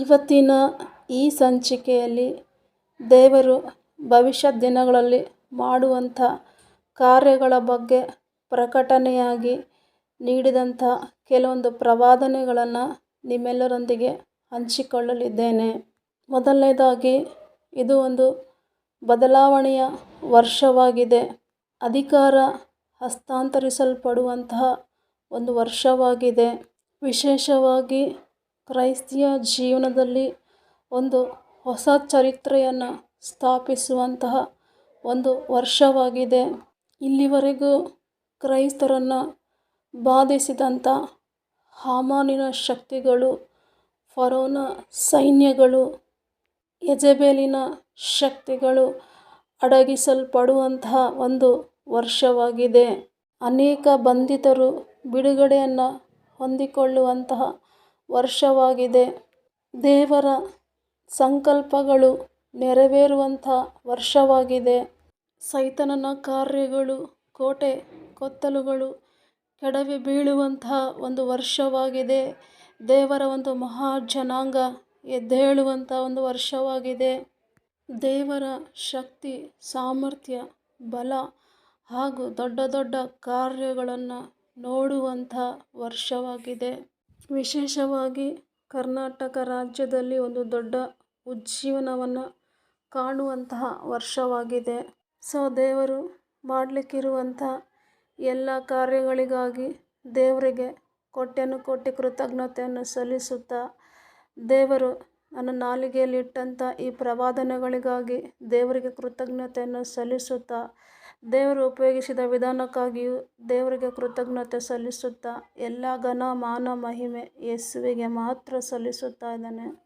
ಇವತ್ತಿನ ಈ ಸಂಚಿಕೆಯಲ್ಲಿ ದೇವರು ಭವಿಷ್ಯದ ದಿನಗಳಲ್ಲಿ ಮಾಡುವಂಥ ಕಾರ್ಯಗಳ ಬಗ್ಗೆ ಪ್ರಕಟಣೆಯಾಗಿ ನೀಡಿದಂಥ ಕೆಲವೊಂದು ಪ್ರವಾದನೆಗಳನ್ನು ನಿಮ್ಮೆಲ್ಲರೊಂದಿಗೆ ಹಂಚಿಕೊಳ್ಳಲಿದ್ದೇನೆ. ಮೊದಲನೇದಾಗಿ, ಇದು ಒಂದು ಬದಲಾವಣೆಯ ವರ್ಷವಾಗಿದೆ. ಅಧಿಕಾರ ಹಸ್ತಾಂತರಿಸಲ್ಪಡುವಂತಹ ಒಂದು ವರ್ಷವಾಗಿದೆ. ವಿಶೇಷವಾಗಿ ಕ್ರೈಸ್ತಿಯ ಜೀವನದಲ್ಲಿ ಒಂದು ಹೊಸ ಚರಿತ್ರೆಯನ್ನು ಸ್ಥಾಪಿಸುವಂತಹ ಒಂದು ವರ್ಷವಾಗಿದೆ. ಇಲ್ಲಿವರೆಗೂ ಕ್ರೈಸ್ತರನ್ನು ಬಾಧಿಸಿದಂಥ ಹಾಮಾನಿನ ಶಕ್ತಿಗಳು, ಫರೋನ ಸೈನ್ಯಗಳು, ಯಜಬೇಲಿನ ಶಕ್ತಿಗಳು ಅಡಗಿಸಲ್ಪಡುವಂತಹ ಒಂದು ವರ್ಷವಾಗಿದೆ. ಅನೇಕ ಬಂಧಿತರು ಬಿಡುಗಡೆಯನ್ನು ಹೊಂದಿಕೊಳ್ಳುವಂತಹ ವರ್ಷವಾಗಿದೆ. ದೇವರ ಸಂಕಲ್ಪಗಳು ನೆರವೇರುವಂಥ ವರ್ಷವಾಗಿದೆ. ಸೈತಾನನ ಕಾರ್ಯಗಳು, ಕೋಟೆ ಕೊತ್ತಲುಗಳು ಕೆಡವಿ ಬೀಳುವಂಥ ಒಂದು ವರ್ಷವಾಗಿದೆ. ದೇವರ ಒಂದು ಮಹಾ ಜನಾಂಗ ಎದ್ದೇಳುವಂಥ ಒಂದು ವರ್ಷವಾಗಿದೆ. ದೇವರ ಶಕ್ತಿ, ಸಾಮರ್ಥ್ಯ, ಬಲ ಹಾಗೂ ದೊಡ್ಡ ದೊಡ್ಡ ಕಾರ್ಯಗಳನ್ನು ನೋಡುವಂಥ ವರ್ಷವಾಗಿದೆ. ವಿಶೇಷವಾಗಿ ಕರ್ನಾಟಕ ರಾಜ್ಯದಲ್ಲಿ ಒಂದು ದೊಡ್ಡ ಉಜ್ಜೀವನವನ್ನು ಕಾಣುವಂತಹ ವರ್ಷವಾಗಿದೆ. ಸೊ, ದೇವರು ಮಾಡಲಿಕ್ಕಿರುವಂಥ ಎಲ್ಲ ಕಾರ್ಯಗಳಿಗಾಗಿ ದೇವರಿಗೆ ಕೋಟ್ಯನು ಕೋಟಿ ಕೃತಜ್ಞತೆಯನ್ನು ಸಲ್ಲಿಸುತ್ತಾ ದೇವರು ನನ್ನ ನಾಲಿಗೆಯಲ್ಲಿಟ್ಟಂಥ ಈ ಪ್ರವಾದನೆಗಳಿಗಾಗಿ ದೇವರಿಗೆ ಕೃತಜ್ಞತೆಯನ್ನು ಸಲ್ಲಿಸುತ್ತಾ ದೇವರು ಉಪಯೋಗಿಸಿದ ವಿಧಾನಕ್ಕಾಗಿಯೂ ದೇವರಿಗೆ ಕೃತಜ್ಞತೆ ಸಲ್ಲಿಸುತ್ತಾ ಎಲ್ಲ ಘನ ಮಾನ ಮಹಿಮೆ ಯೇಸುವಿಗೆ ಮಾತ್ರ ಸಲ್ಲಿಸುತ್ತಾ ಇದ್ದೇನೆ.